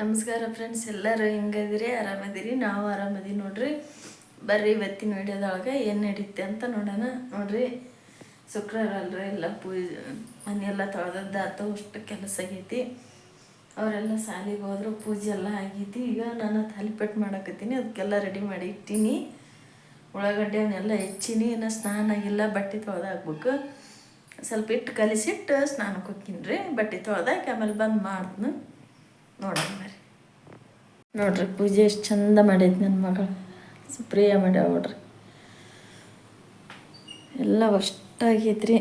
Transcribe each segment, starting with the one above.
ನಮಸ್ಕಾರ ಫ್ರೆಂಡ್ಸ್ ಎಲ್ಲರೂ ಹೆಂಗದಿರಿ ಆರಾಮದಿರಿ ನಾವು ಆರಾಮದಿ ನೋಡ್ರಿ. ಬರ್ರಿ ಇವತ್ತಿನ ವಿಡಿಯೋದೊಳಗೆ ಏನು ನಡೀತೆ ಅಂತ ನೋಡೋಣ. ನೋಡ್ರಿ, ಶುಕ್ರವಾರ ಅಲ್ರಿ ಎಲ್ಲ ಪೂಜೆ, ಮನೆಯೆಲ್ಲ ತೊಳೆದದ್ದಾತು ಅಷ್ಟು ಕೆಲಸ ಆಗೈತಿ. ಅವರೆಲ್ಲ ಶಾಲಿಗೆ ಹೋದ್ರು, ಪೂಜೆ ಎಲ್ಲ ಆಗೈತಿ. ಈಗ ನಾನು ತಾಲಿಪೆಟ್ಟು ಮಾಡಕತ್ತೀನಿ. ಅದಕ್ಕೆಲ್ಲ ರೆಡಿ ಮಾಡಿ ಇಟ್ಟೀನಿ. ಉಳ್ಳಾಗಡ್ಡೆ ಅವನ್ನೆಲ್ಲ ಹೆಚ್ಚಿನಿ. ಇನ್ನು ಸ್ನಾನ ಆಗಿಲ್ಲ, ಬಟ್ಟೆ ತೊಳೆದಾಕ್ಬೇಕು ಸ್ವಲ್ಪ ಇಟ್ಟು ಕಲಿಸಿಟ್ಟು ಸ್ನಾನಕ್ಕೆ ಹೋಗ್ತೀನಿ ರೀ. ಬಟ್ಟೆ ತೊಳೆದಾಕಿ ಆಮೇಲೆ ಬಂದು ಮಾಡ್ತೀನಿ ನೋಡೋಣ ಬರ್ರಿ ನೋಡ್ರಿ, ಪೂಜೆ ಎಷ್ಟು ಚಂದ ಮಾಡೈತಿ ನನ್ನ ಮಗಳು ಸುಪ್ರಿಯ ಮಾಡ್ಯಾವ ನೋಡ್ರಿ. ಎಲ್ಲ ಅಷ್ಟಾಗೈತ್ರಿ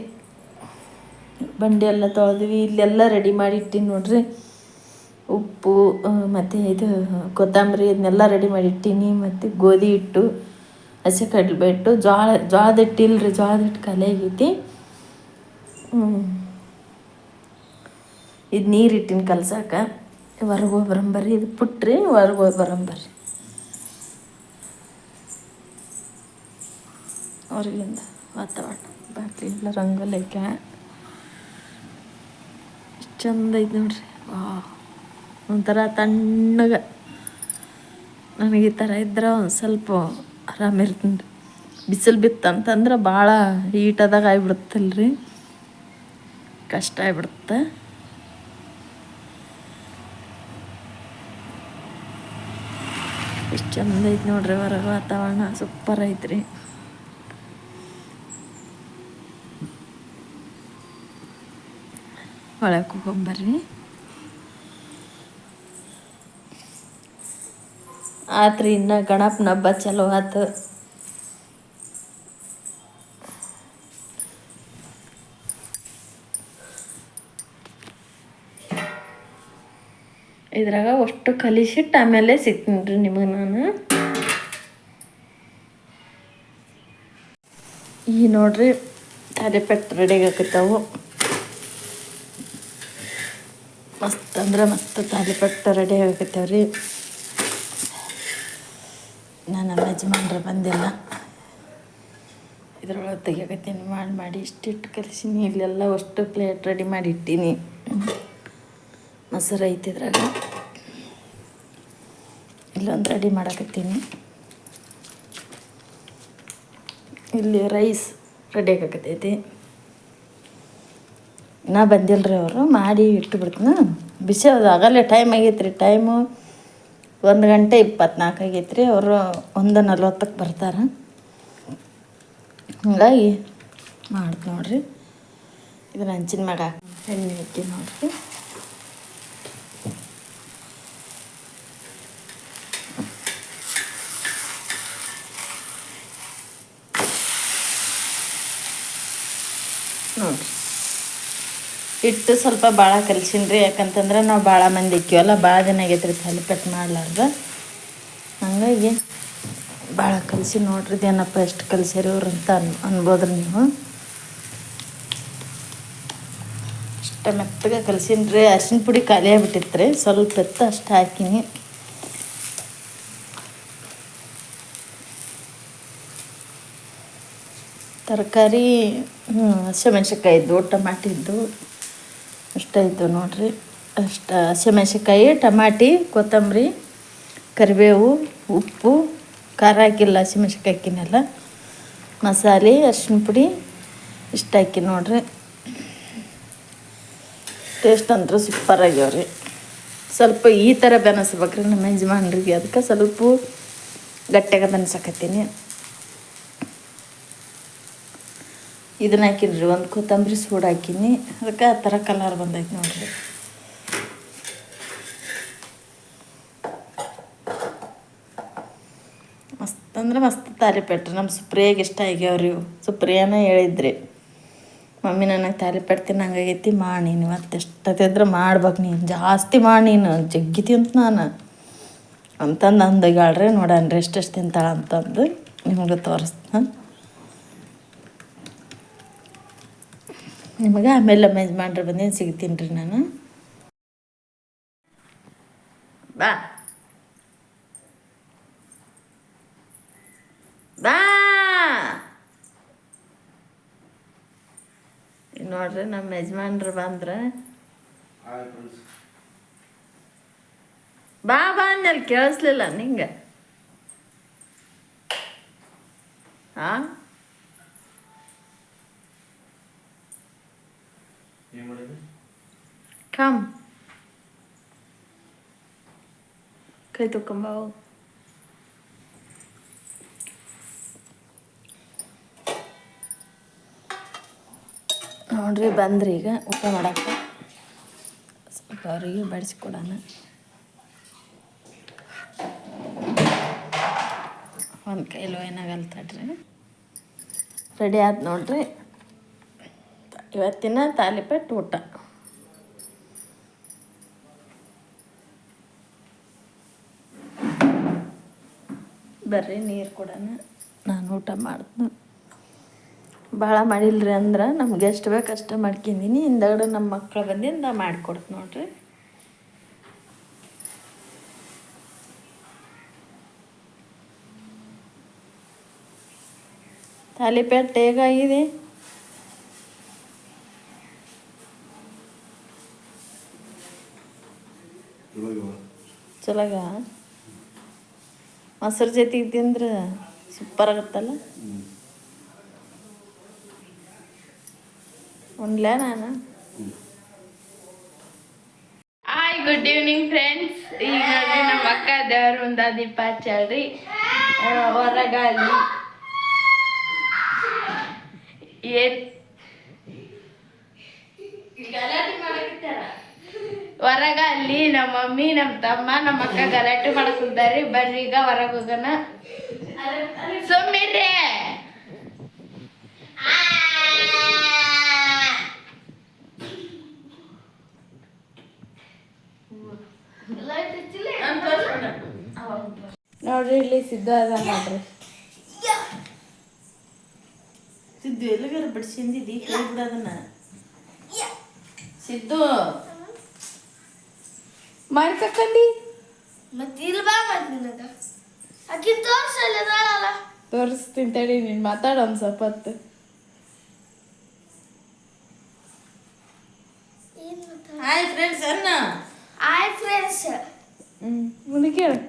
ಬಂಡಿ ಎಲ್ಲ ತೊಳೆದ್ವಿ, ಇಲ್ಲೆಲ್ಲ ರೆಡಿ ಮಾಡಿ ಇಟ್ಟಿನಿ ನೋಡ್ರಿ. ಉಪ್ಪು ಮತ್ತು ಇದು, ಕೊತ್ತಂಬರಿ ಇದನ್ನೆಲ್ಲ ರೆಡಿ ಮಾಡಿ ಇಟ್ಟೀನಿ, ಮತ್ತು ಗೋಧಿ ಹಿಟ್ಟು, ಹಸಿ ಕಡ್ಲೆ ಬಿಟ್ಟು ಜ್ವಾಳ, ಜ್ವಾಳದ ಹಿಟ್ಟು ಇಲ್ರಿ, ಜ್ವಾಳದ ಹಿಟ್ಟು ಕಲೆ ಆಗೈತಿ. ಇದು ನೀರು ಇಟ್ಟಿನ ಕಲ್ಸಕ್ಕ ಹೊರಗೆ ಹೋಗಿ ಬರಂಬರ್ರಿ ಇದು ಪುಟ್ರಿ ಹೊರಗೆ ಹೋಗಿ ಬರಂಬರ್ರಿ ಹೊರಗಿಂದ ವಾತಾವರಣ ಬಾಕಿ ಎಲ್ಲ ರಂಗೋಲಿ ಹಾಕ ಎಷ್ಟು ಚಂದ ಐತೆ ನೋಡ್ರಿ. ವಾ, ಒಂಥರ ತಣ್ಣಗೆ. ನನಗೆ ಈ ಥರ ಇದ್ರೆ ಒಂದು ಸ್ವಲ್ಪ ಆರಾಮಿರ್ತೀನಿ ಬಿಸಿಲು ಬಿತ್ತಂತಂದ್ರೆ ಭಾಳ ಹೀಟದಾಗ ಆಗಿಬಿಡುತ್ತಲ್ರಿ. ಕಷ್ಟ ಆಗ್ಬಿಡುತ್ತೆ. ಎಷ್ಟು ಚಂದ ಐತೆ ನೋಡ್ರಿ ಹೊರಗೆ ವಾತಾವರಣ ಸೂಪರ್ ಐತ್ರಿ. ಒಳಗೆ ಹೋಗ್ಬರ್ರಿ ಆತ್ರಿ ಇನ್ನು ಗಣಪನ ಹಬ್ಬ ಚಲೋ ಆತು. ಇದ್ರಾಗ ಅಷ್ಟು ಕಲಿಸಿಟ್ಟು ಆಮೇಲೆ ಸಿಗ್ತೀನಿ ರೀ ನಿಮಗೆ ನಾನು. ಈ ನೋಡ್ರಿ ತಾಲಿಪೆಟ್ಟು ರೆಡಿ ಆಗತ್ತಾವು ಮಸ್ತ್ ಅಂದ್ರೆ ಮಸ್ತ್ ತಾಲಿಪೆಟ್ಟು ರೆಡಿ ಆಗತ್ತವ್ರಿ ನನ್ನ ಯಜಮಾನ್ರು ಬಂದಿಲ್ಲ. ಇದ್ರೊಳಗೆ ತೆಗಿಯಕತ್ತೀನಿ, ಮಾಡಿ ಮಾಡಿ ಇಷ್ಟಿಟ್ಟು ಕಲಿಸೀನಿ, ಇಲ್ಲೆಲ್ಲ ಅಷ್ಟು ಪ್ಲೇಟ್ ರೆಡಿ ಮಾಡಿ ಇಟ್ಟೀನಿ. ಮೊಸರು ಐತಿ ಇದ್ರಾಗ. ಇಲ್ಲೊಂದು ರೆಡಿ ಮಾಡಕತ್ತೀನಿ. ಇಲ್ಲಿ ರೈಸ್ ರೆಡಿ ಆಗಕತ್ತೈತಿ. ನಾ ಬಂದಿಲ್ಲ ರೀ ಅವರು, ಮಾಡಿ ಇಟ್ಟು ಬಿಡ್ತೀನಿ. ಬಿಸಿ ಅದು ಆಗಲ್ಲೇ ಟೈಮ್ ಆಗೈತೆ ರೀ ಟೈಮು ಒಂದು ಗಂಟೆ ಇಪ್ಪತ್ನಾಲ್ಕು ಆಗೈತೆ ರೀ ಅವರು ಒಂದು ನಲ್ವತ್ತಕ್ಕೆ ಬರ್ತಾರೆ. ಹಂಗಾಗಿ ಮಾಡ್ತು ನೋಡ್ರಿ. ಇದನ್ನ ಹಂಚಿನ ಮ್ಯಾಗ ಎಣ್ಣೆ ಹಾಕಿ ನೋಡ್ರಿ. ಹಿಟ್ಟು ಸ್ವಲ್ಪ ಭಾಳ ಕಲ್ಸಿನ ರೀ ಯಾಕಂತಂದ್ರೆ ನಾವು ಭಾಳ ಮಂದಿ ಇಕ್ಕಿವಲ್ಲ ಭಾಳ ದಿನ ಆಗೈತೆ ರೀ ತಾಲಿಪೆಟ್ಟು ಮಾಡ್ಲಾರ್ದ. ಹಂಗಾಗಿ ಭಾಳ ಕಲಿಸಿ ನೋಡ್ರಿ ಏನಪ್ಪ ಎಷ್ಟು ಕಲ್ಸ್ಯಾರಿ ಅವ್ರು ಅಂತ ಅನ್, ಅನ್ಬೋದ್ರಿ ನೀವು. ಅಷ್ಟು ಮೆತ್ತಗೆ ಕಲಸಿನ್ರಿ ರೀ ಅರ್ಶಿನ ಪುಡಿ ಖಾಲಿ ಆಗ್ಬಿಟ್ಟಿತ್ತು ರೀ ಸ್ವಲ್ಪ ಎತ್ತು ಅಷ್ಟು ಹಾಕಿನಿ. ತರಕಾರಿ ಹಸಿಮೆಣ್ಸಿನ್ಕಾಯಿ ಇದ್ದು ಟಮಾಟಿ ಇದ್ದು ಅಷ್ಟೇ ನೋಡಿರಿ. ಅಷ್ಟು ಹಸಿಮೆಣ್ಸಿನ್ಕಾಯಿ, ಟಮಾಟಿ, ಕೊತ್ತಂಬರಿ, ಕರಿಬೇವು, ಉಪ್ಪು, ಖಾರ ಹಾಕಿಲ್ಲ ಹಸಿಮೆಣ್ಸಿನ್ಕಾಯಿ ಹಾಕಿನಲ್ಲ ಮಸಾಲೆ ಅರಿಶಿನ ಪುಡಿ ಇಷ್ಟು ಹಾಕಿ ನೋಡ್ರಿ. ಟೇಸ್ಟ್ ಅಂತೂ ಸೂಪರ್ ಆಗ್ಯಾವ್ರಿ. ಸ್ವಲ್ಪ ಈ ಥರ ಬೆನಸ್ಬೇಕ್ರಿ ನಮ್ಮ ಯಜಮಾನ್ರಿಗೆ. ಅದಕ್ಕೆ ಸ್ವಲ್ಪ ಗಟ್ಟಿಯಾಗ ಬೆನ್ಸಕತ್ತೀನಿ ಇದನ್ನ ಹಾಕಿನ್ರಿ ಒಂದು ಕೊತ್ತಂಬರಿ ಸೂಡು ಹಾಕಿನಿ. ಅದಕ್ಕೆ ಆ ಥರ ಕಲರ್ ಬಂದೈತೆ ನೋಡ್ರಿ. ಮಸ್ತ್ ಅಂದ್ರೆ ಮಸ್ತ್ ತಾಲಿಪೆಟ್ಟು ನಮ್ಮ ಸುಪ್ರಿಯಾಗೆ ಇಷ್ಟ ಆಗ್ಯಾವ್ರಿ ಸುಪ್ರಿಯಾನ ಹೇಳಿದ್ರಿ, ಮಮ್ಮಿ, ನನಗೆ ತಾಲಿಪೆಟ್ಟು ತಿನ್ನಂಗಾಗೈತಿ ಮಾಡಿ ನೀನು. ಇವತ್ತು ಎಷ್ಟೊತ್ತಿದ್ರೆ ಮಾಡ್ಬೇಕು ನೀನು. ಜಾಸ್ತಿ ಮಾಡಿ ನೀನು. ಜಗ್ಗಿತಿ ಅಂತ ನಾನು. ಅಂತಂದು ಅಂದಗಾಳ್ರಿ, ನೋಡನ್ರಿ ಎಷ್ಟೆಷ್ಟು ತಿಂತಾಳೆ ಅಂತಂದು ನಿಮಗೆ ತೋರಿಸ್ತ ನಿಮಗೆ ಆಮೇಲೆ ಮೆಜ್ ಮಾಡ್ರಿ ಬಂದೇನು ಸಿಗ್ತೀನಿ ರೀ ನಾನು? ಬಾ. ಬಾ. ನೋಡ್ರಿ ನಮ್ಮ ಯಜಮಾನ್ರು ಬಂದ್ರೆ. ಬಾ ಬಾ ಅಂದಲ್ಲಿ ಕೇಳಿಸ್ಲಿಲ್ಲ ನಿಂಗೆ ಹಾ ಏನು ಮಾಡಿದ್ರಿ ಕಮ್ ಕೈ ತಕೊಂಬ ನೋಡ್ರಿ, ಬಂದ್ರಿ ಈಗ. ಊಟ ಮಾಡಕ್ಕೆ. ಸ್ವಲ್ಪ ಅವರಿಗೆ ಬಡಿಸ್ಕೊಡೋಣ ಒಂದು ಕೈಲೋ ಏನಾಗಲ್ಲ ತಡ್ರಿ ರೆಡಿ ಆಯ್ತು ನೋಡ್ರಿ. ಇವತ್ತಿನ ತಾಲಿಪೆಟ್ಟು ಊಟ. ಬರ್ರಿ ನೀರು ಕೊಡೋಣ. ನಾನು ಊಟ ಮಾಡ್ತೀನಿ. ಭಾಳ ಮಾಡಿಲ್ರಿ ಅಂದ್ರೆ ನಮ್ಗೆ ಎಷ್ಟು ಬೇಕು ಅಷ್ಟು ಮಾಡ್ಕೊಂಡಿನಿ ಹಿಂದಗಡೆ ನಮ್ಮ ಮಕ್ಕಳು ಬಂದಿಂದ ಮಾಡಿಕೊಡ್ತು ನೋಡ್ರಿ. ತಾಲಿಪೇಟ್ ಹೇಗಾಗಿದೆ ಚಲೋಗ? ಮೊಸರು ಜೊತೆಗೆ ತಿಂದ್ರೆ ಸೂಪರ್ ಆಗುತ್ತಲ್ಲ? ಉಣ್ಲ ನಾನು? ಹಾಯ್ ಗುಡ್ ಈವ್ನಿಂಗ್ ಫ್ರೆಂಡ್ಸ್ ಈಗ ನಮ್ಮ ಅಕ್ಕ ದೇವ್ರ ಮುಂದ ದೀಪ ಹಚ್ಚಳ್ರಿ ಹೊರಗಾಲಿ. ಏನ್ ಹೊರಗ ಅಲ್ಲಿ ನಮ್ಮ ಮಮ್ಮಿ, ನಮ್ಮ ತಮ್ಮ, ನಮ್ಮ ಅಕ್ಕ ಗಲಾಟೆ ಮಾಡಕ್ಕಿದ್ದಾರೆ ಬರ್ರಿ ಈಗ ಹೊರಗೆ ಹೋಗೋಣ. ಸುಮ್ಮಿರ್ರಿ. ನೋಡ್ರಿ, ಇಲ್ಲಿ ಸಿದ್ಧ ಅದ ನೋಡ್ರಿ. ಸಿದ್ದು ಎಲ್ಲಿಗಾರ ಬಿಡ್ಸಿಂದಿದ್ದಿ ಕೈ ಬಿಡೋದನ್ನ ಸಿದ್ದು. ಮಾಡ್ಕಂಡಿ ಮತ್ತೆ ಇಲ್ಲಿ ಬಾ ಮತ್ತೆ ನಿನಗ ಆಕಿ ತೋರ್ಸಲ್ಲ ಅದಾಳಲ್ಲ ತೋರಿಸ್ತೀನಿ ತಡಿ ನೀನು ಮಾತಾಡ ಒಂದು ಸ್ವಲ್ಪ ಹೊತ್ತು. ಹಾಯ್ ಫ್ರೆಂಡ್ಸ್ ಅನ್ನ? ಹಾಯ್ ಫ್ರೆಂಡ್ಸ್ ಹ್ಞೂ ಮುಂದೆ ಕೇಳು.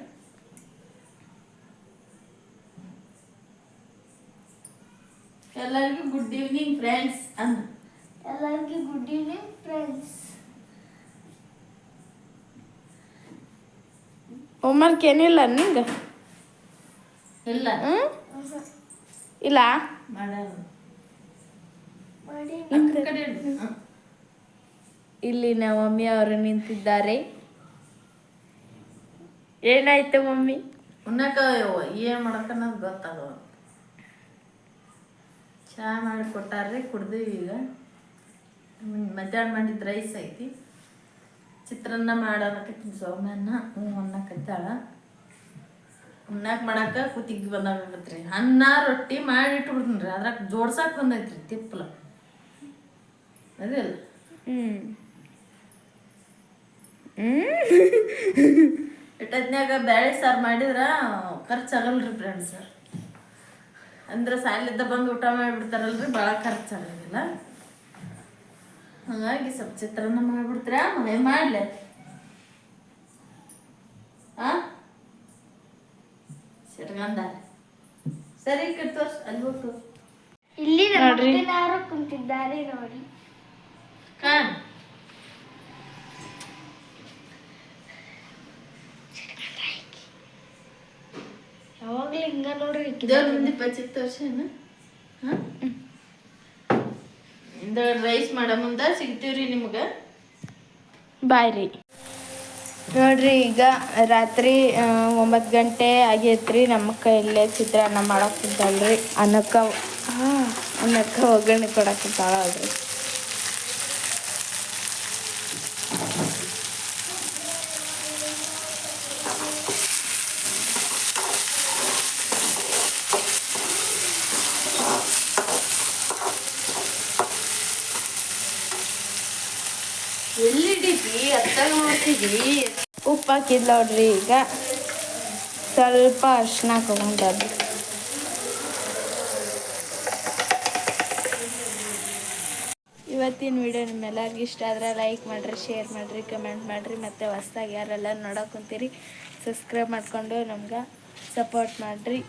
ಎಲ್ಲರಿಗೂ ಗುಡ್ ಈವ್ನಿಂಗ್ ಫ್ರೆಂಡ್ಸ್ ಅನ್ನ. ಎಲ್ಲರಿಗೂ ಗುಡ್ ಈವ್ನಿಂಗ್ ಫ್ರೆಂಡ್ಸ್ ಹೋಮ್ವರ್ಕ್ ಏನಿಲ್ಲ ನಿಂಗೆ? ಇಲ್ಲ. ಇಲ್ಲ? ಮಾಡಿ ಇಲ್ಲಿ ನಮ್ಮ ಮಮ್ಮಿ ಅವರು ನಿಂತಿದ್ದಾರೆ. ಏನಾಯ್ತು ಮಮ್ಮಿ? ಉನ್ನಕ ಏನ್ ಮಾಡಕ್ಕ ಗೊತ್ತಾಗ ಚಹಾ ಮಾಡಿ ಕೊಟ್ಟಾರ್ರಿ ಕುಡ್ದು ಈಗ. ಮಧ್ಯಾಹ್ನ ಮಾಡಿದ ರೈಸ್ ಐತಿ. ಚಿತ್ರಾನ್ನ ಮಾಡೋದಕ್ಕೆ ಸೌಮ್ಯನ್ನ ಹ್ಞೂ ಅನ್ನಕತ್ತಾಳ ಉಣ್ಣಾಕ ಮಾಡಾಕ ಕೂತಿಗೆ ಬಂದಾಗತ್ರಿ ಅನ್ನ ರೊಟ್ಟಿ ಮಾಡಿ ಇಟ್ಬಿಡ್ತೀನಿ ರೀ. ಅದ್ರಾಗ ಜೋಡ್ಸಾಕ್ ಬಂದೈತ್ರಿ ತಿಪ್ಪಲ. ಅದಿಲ್ಲ ಹ್ಮ್. ಇಟ್ಟದ್ನ್ಯಾಗ ಬ್ಯಾಳೆ ಸಾರು ಮಾಡಿದ್ರ ಖರ್ಚಾಗಲ್ರಿ ಫ್ರೆಂಡ್ಸ್ ಅಂದ್ರೆ ಸಾಲಿದ್ದ ಬಂದು ಊಟ ಮಾಡಿಬಿಡ್ತಾರಲ್ರಿ ಭಾಳ ಖರ್ಚಾಗಂಗಿಲ್ಲ. ಹಾಗಾಗಿ ಸ್ವಲ್ಪ ಚಿತ್ರಾನ್ನ ಮಾಡ್ಬಿಡ್ತೀರ? ಮನೆ ಮಾಡ್ಲೆ? ಆ? ಸಿಟ್ಗಂದ ಸರಿ ತೋರ್ಸ್ ಅಲ್ಲಿ ಹೋಗ್ತು ಇಲ್ಲಿ ಯಾರು ಕುಂತಿದ್ದಾರೆ ನೋಡಿ. ಹಾ ಯಾವಾಗ್ಲೂ ಹಿಂಗ ನೋಡ್ರಿ. ದೇವ್ರ ಮುಂದೆ ಪಚ್ಚಿತ್ತು ವರ್ಷ ಏನು? ಹಾಂ? ಇಂದ ರೈಸ್ ಮಾಡೋ ಮುಂದೆ ಸಿಗ್ತೀವ್ರಿ ನಿಮ್ಗೆ? ಬಾಯ್ ರೀ. ನೋಡ್ರಿ ಈಗ ರಾತ್ರಿ ಒಂಬತ್ತು ಗಂಟೆ ಆಗೈತ್ರಿ ನಮ್ಮ ಕೈಯಲ್ಲೇ ಚಿತ್ರಾನ್ನ ಮಾಡಕ್ ಕುಂತಾಳ್ರಿ. ಅನ್ನಕ್ಕ ಆ, ಅನ್ನಕ್ಕ ಒಗ್ಗರಣೆ ಕೊಡಕ್ ಕುಂತಾಳ ಎಲ್ಲಿದ್ದೀವಿ? ಅತ್ತಾಗ ಮಾಡ್ತೀವಿ. ಉಪ್ಪು ಹಾಕಿದ್ ನೋಡ್ರಿ ಈಗ. ಸ್ವಲ್ಪ ಅರ್ಶಿನ ಹಾಕೊಂಡ್ರಿ ಇವತ್ತಿನ ವಿಡಿಯೋ ನಿಮ್ಮೆಲ್ಲರಿಗೂ ಇಷ್ಟ ಆದರೆ ಲೈಕ್ ಮಾಡಿರಿ ಶೇರ್ ಮಾಡಿರಿ ಕಮೆಂಟ್ ಮಾಡಿರಿ. ಮತ್ತು ಹೊಸ್ದಾಗಿ ಯಾರೆಲ್ಲ ನೋಡೋಕೆ ಕುಂತೀರಿ ಸಬ್ಸ್ಕ್ರೈಬ್ ಮಾಡಿಕೊಂಡು ನಮ್ಗೆ ಸಪೋರ್ಟ್ ಮಾಡಿರಿ.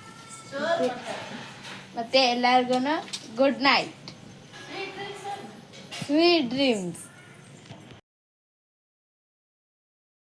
ಮತ್ತು ಎಲ್ಲರಿಗೂ ಗುಡ್ ನೈಟ್ ಸ್ವೀಟ್ ಡ್ರೀಮ್ಸ್